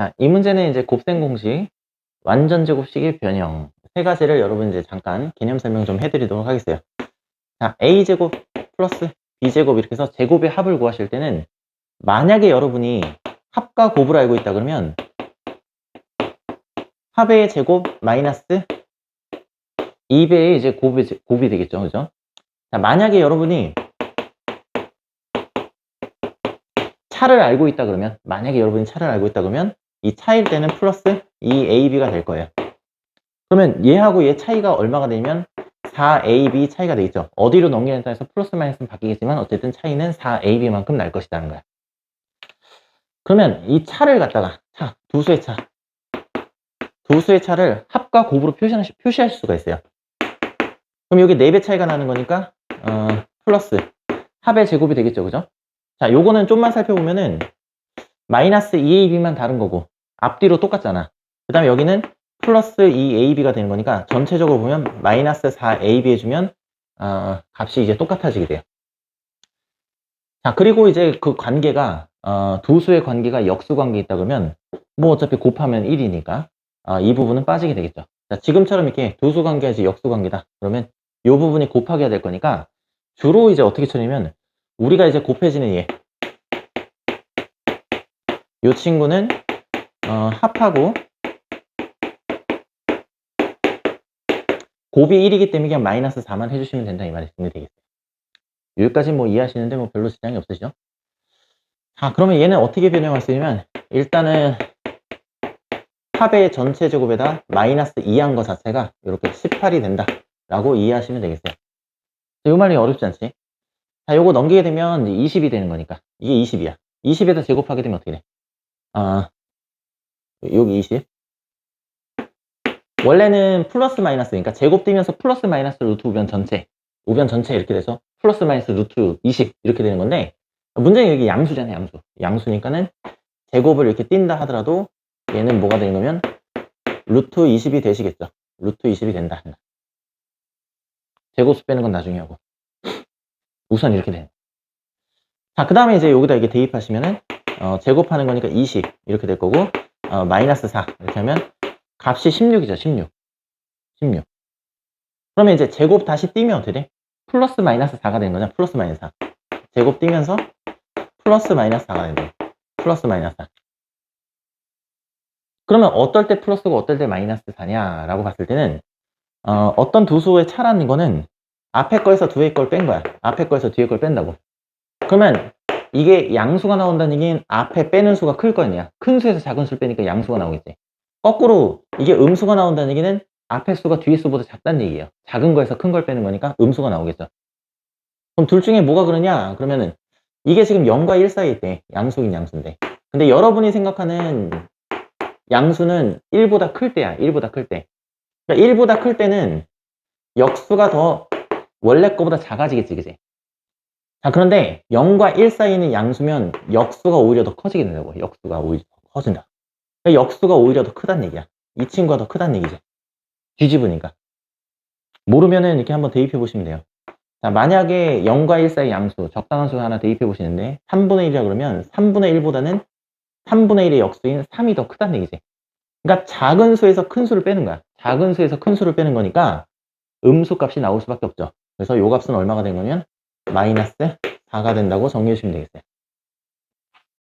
자, 이 문제는 이제 곱셈 공식, 완전 제곱식의 변형 세 가지를 여러분 이제 잠깐 개념 설명 좀 해드리도록 하겠어요. 자, a 제곱 플러스 b 제곱 이렇게 해서 제곱의 합을 구하실 때는 만약에 여러분이 합과 곱을 알고 있다 그러면 합의 제곱 마이너스 2배의 이제 곱이, 곱이 되겠죠. 그죠? 자, 만약에 여러분이 차를 알고 있다 그러면, 만약에 여러분이 차를 알고 있다 그러면, 이 차일 때는 플러스 2ab가 될 거예요. 그러면 얘하고 얘 차이가 얼마가 되면 4ab 차이가 되겠죠. 어디로 넘기냐에 따라서 플러스 마이너스는 바뀌겠지만, 어쨌든 차이는 4ab만큼 날 것이라는 거야. 그러면 이 차를 갖다가, 차, 두 수의 차. 두 수의 차를 합과 곱으로 표시하, 표시할 수가 있어요. 그럼 여기 4배 차이가 나는 거니까 어, 플러스 합의 제곱이 되겠죠 그죠 자 요거는 좀만 살펴보면은 마이너스 2ab만 다른 거고 앞뒤로 똑같잖아. 그 다음에 여기는 플러스 2ab가 되는 거니까 전체적으로 보면 마이너스 4ab 해주면 어, 값이 이제 똑같아지게 돼요. 자 그리고 이제 그 관계가 어, 두 수의 관계가 역수 관계 있다 그러면 뭐 어차피 곱하면 1이니까 어, 이 부분은 빠지게 되겠죠. 자, 지금처럼 이렇게 두수 이제 역수 관계다. 그러면 이 부분이 곱하기가 될 거니까 주로 이제 어떻게 처리냐면 우리가 이제 곱해지는 얘. 이 친구는 어, 합하고 곱이 1이기 때문에 그냥 마이너스 4만 해주시면 된다 이 말씀이 되겠어요. 여기까지 뭐 이해하시는데 뭐 별로 지장이 없으시죠? 자 그러면 얘는 어떻게 변형할 수 있냐면 일단은 합의 전체 제곱에다 마이너스 2한 거 자체가 이렇게 18이 된다 라고 이해하시면 되겠어요. 이 말이 어렵지 않지? 자, 요거 넘기게 되면 20이 되는 거니까. 이게 20이야. 20에다 제곱하게 되면 어떻게 돼? 아, 여기 20. 원래는 플러스 마이너스, 그러니까 제곱 뛰면서 플러스 마이너스 루트 우변 전체, 우변 전체 이렇게 돼서 플러스 마이너스 루트 20 이렇게 되는 건데, 문제는 여기 양수잖아요, 양수. 양수니까는 제곱을 이렇게 띈다 하더라도 얘는 뭐가 되는 거면 루트 20이 되시겠죠. 루트 20이 된다. 제곱수 빼는 건 나중에 하고. 우선 이렇게 돼. 자, 그 다음에 이제 여기다 이게 대입하시면은, 어, 제곱하는 거니까 20 이렇게 될 거고, 어, 마이너스 4 이렇게 하면 값이 16이죠, 16. 16. 그러면 이제 제곱 다시 띄면 어떻게 돼? 플러스 마이너스 4가 되는 거죠, 플러스 마이너스 4. 제곱 띄면서 플러스 마이너스 4가 되는 거예요. 플러스 마이너스 4. 그러면 어떨 때 플러스고 어떨 때 마이너스 4냐 라고 봤을 때는 어, 어떤 두 수의 차라는 거는 앞에 거에서 뒤에 걸 뺀 거야. 앞에 거에서 뒤에 걸 뺀다고. 그러면 이게 양수가 나온다는 얘기는 앞에 빼는 수가 클 거 아니야. 큰 수에서 작은 수를 빼니까 양수가 나오겠지. 거꾸로 이게 음수가 나온다는 얘기는 앞에 수가 뒤에 수보다 작다는 얘기예요. 작은 거에서 큰 걸 빼는 거니까 음수가 나오겠죠. 그럼 둘 중에 뭐가 그러냐? 그러면은 이게 지금 0과 1 사이에 있대. 양수긴 양수인데. 근데 여러분이 생각하는 양수는 1보다 클 때야. 1보다 클 때. 그러니까 1보다 클 때는 역수가 더 원래 거보다 작아지겠지, 그지? 자, 그런데 0과 1 사이는 양수면 역수가 오히려 더 커지게 된다고. 역수가 오히려 더 커진다. 그러니까 역수가 오히려 더 크다는 얘기야. 이 친구가 더 크다는 얘기지. 뒤집으니까. 모르면은 이렇게 한번 대입해 보시면 돼요. 자, 만약에 0과 1 사이 양수, 적당한 수 하나 대입해 보시는데 3분의 1이라 그러면 3분의 1보다는 3분의 1의 역수인 3이 더 크다는 얘기지. 그러니까 작은 수에서 큰 수를 빼는 거야. 작은 수에서 큰 수를 빼는 거니까 음수 값이 나올 수밖에 없죠. 그래서 요 값은 얼마가 된 거면 마이너스 4가 된다고 정리해 주시면 되겠어요.